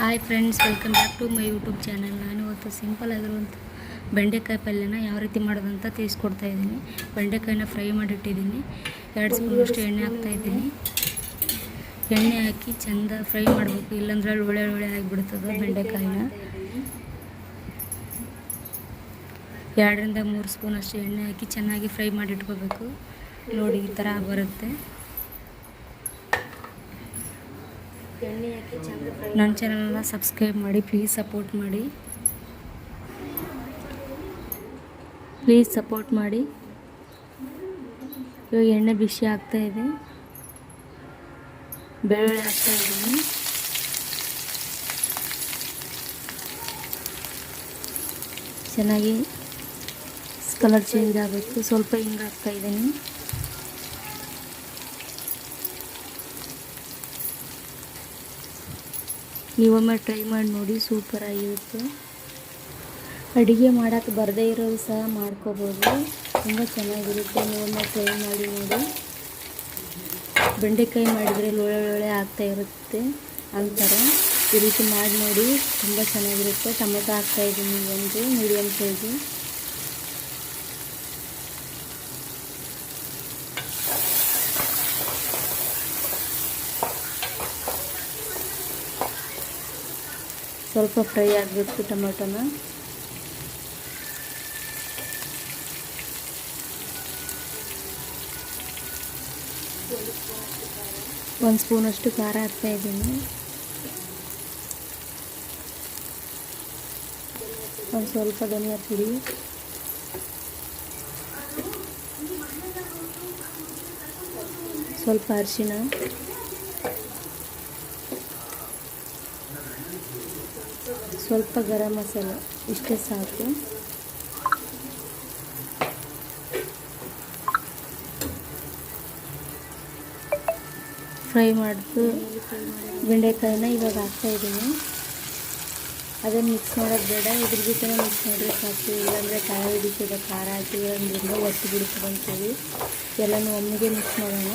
Hi friends welcome back to my YouTube channel ನಾನು ಇವತ್ತು simple ಆಗಿರುವಂಥ ಬೆಂಡೆಕಾಯಿ ಪಲ್ಯನ ಯಾವ ರೀತಿ ಮಾಡೋದಂತ ತಿಳಿಸ್ಕೊಡ್ತಾ ಇದ್ದೀನಿ. ಬೆಂಡೆಕಾಯಿನ ಫ್ರೈ ಮಾಡಿಟ್ಟಿದ್ದೀನಿ. ಎರಡು ಸ್ಪೂನಷ್ಟು ಎಣ್ಣೆ ಹಾಕ್ತಾ ಇದ್ದೀನಿ. ಎಣ್ಣೆ ಹಾಕಿ ಚೆಂದ ಫ್ರೈ ಮಾಡಬೇಕು. ಇಲ್ಲಾಂದ್ರೆ ಅಲ್ಲಿ ಒಳ್ಳೆ ಒಳ್ಳೆ ಆಗಿಬಿಡ್ತದೆ ಬೆಂಡೆಕಾಯಿನ. ಎರಡರಿಂದ ಮೂರು ಸ್ಪೂನಷ್ಟು ಎಣ್ಣೆ ಹಾಕಿ ಚೆನ್ನಾಗಿ ಫ್ರೈ ಮಾಡಿ ಇಟ್ಕೋಬೇಕು ನೋಡಿ, ಈ ಥರ ಬರುತ್ತೆ. ನನ್ನ ಚಾನಲ್ನ ಸಬ್ಸ್ಕ್ರೈಬ್ ಮಾಡಿ ಪ್ಲೀಸ್ ಸಪೋರ್ಟ್ ಮಾಡಿ. ಪ್ಲೀಸ್ ಸಪೋರ್ಟ್ ಮಾಡಿ. ಇವಾಗ ಎಣ್ಣೆ ಬಿಸಿ ಆಗ್ತಾ ಇದೆ. ಬೆಳ್ಳುಳ್ಳಿ ಹಾಕ್ತಾ ಇದ್ದೀನಿ. ಚೆನ್ನಾಗಿ ಕಲರ್ ಚೇಂಜ್ ಆಗಬೇಕು. ಸ್ವಲ್ಪ ಹಿಂಗೆ ಹಾಕ್ತಾ ಇದ್ದೀನಿ. ನೀವೊಮ್ಮೆ ಟ್ರೈ ಮಾಡಿ ನೋಡಿ ಸೂಪರ್ ಆಗಿರುತ್ತೆ. ಅಡುಗೆ ಮಾಡೋಕ್ಕೆ ಬರದೇ ಇರೋರು ಸಹ ಮಾಡ್ಕೋಬೋದು. ತುಂಬ ಚೆನ್ನಾಗಿರುತ್ತೆ. ನೀವೊಮ್ಮೆ ಟ್ರೈ ಮಾಡಿ ನೋಡಿ. ಬೆಂಡೆಕಾಯಿ ಮಾಡಿದರೆ ಲೋಳೆ ಲೋಳೆ ಆಗ್ತಾ ಇರುತ್ತೆ ಅಂತಾರೆ. ಈ ರೀತಿ ಮಾಡಿ ನೋಡಿ, ತುಂಬ ಚೆನ್ನಾಗಿರುತ್ತೆ. ಟೊಮೆಟೊ ಹಾಕ್ತಾಯಿದ್ದೀನಿ ಒಂದು ಮೀಡಿಯಮ್ ಸೈಜು ಸ್ವಲ್ಪ ಫ್ರೈ ಆಗಬೇಕು ಟೊಮೆಟೊನ. ಒಂದು ಸ್ಪೂನಷ್ಟು ಖಾರ ಹಾಕ್ತಾ ಇದ್ದೀನಿ. ಒಂದು ಸ್ವಲ್ಪ ಧನಿಯಾ ಪುಡಿ. ಸ್ವಲ್ಪ ಅರಿಶಿಣ. ಸ್ವಲ್ಪ ಗರಂ ಮಸಾಲೆ ಇಷ್ಟೇ ಸಾಕು. ಫ್ರೈ ಮಾಡಿದ್ದು ಬೆಂಡೆಕಾಯಿನ ಇವಾಗ ಹಾಕ್ತಾಯಿದ್ದೀನಿ ಅದನ್ನು ಮಿಕ್ಸ್ ಮಾಡೋದು ಬೇಡ ಇದ್ರ ಜೊತೆ ಮಿಕ್ಸ್ ಮಾಡಿದ್ರೆ ಸಾಕು. ಇಲ್ಲಾಂದರೆ ಕಾಯಿ ಹಿಡಿತದೆ ಖಾರ ಹಾಕಿ ಇಲ್ಲಾಂದ್ರಿಂದ ಒತ್ತು ಬಿಡ್ತದೆ ಅಂತೇಳಿ. ಎಲ್ಲನೂ ಒಮ್ಮೆಗೆ ಮಿಕ್ಸ್ ಮಾಡೋಣ.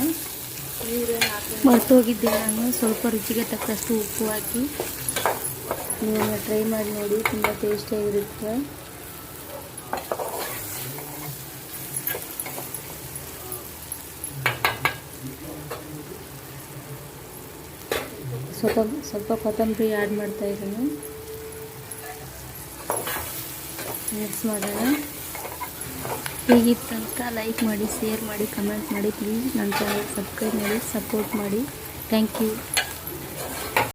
ಮರ್ತೋಗಿದ್ದೆ ನಾನು. ಸ್ವಲ್ಪ ರುಚಿಗೆ ತಕ್ಕಷ್ಟು ಉಪ್ಪು ಹಾಕಿ ನೀವು ಟ್ರೈ ಮಾಡಿ ನೋಡಿ, ತುಂಬ ಟೇಸ್ಟಿಯಾಗಿರುತ್ತೆ ಸ್ವಲ್ಪ ಸ್ವಲ್ಪ ಕೊತ್ತಂಬರಿ ಆ್ಯಡ್ ಮಾಡ್ತಾ ಇದ್ದೀನಿ. ಮಿಕ್ಸ್ ಮಾಡೋಣ. ತನಕ ಲೈಕ್ ಮಾಡಿ ಶೇರ್ ಮಾಡಿ ಕಮೆಂಟ್ ಮಾಡಿ ಪ್ಲೀಸ್ ನನ್ನ ಚಾನಲ್ ಸಬ್ಸ್ಕ್ರೈಬ್ ಮಾಡಿ ಸಪೋರ್ಟ್ ಮಾಡಿ. Thank you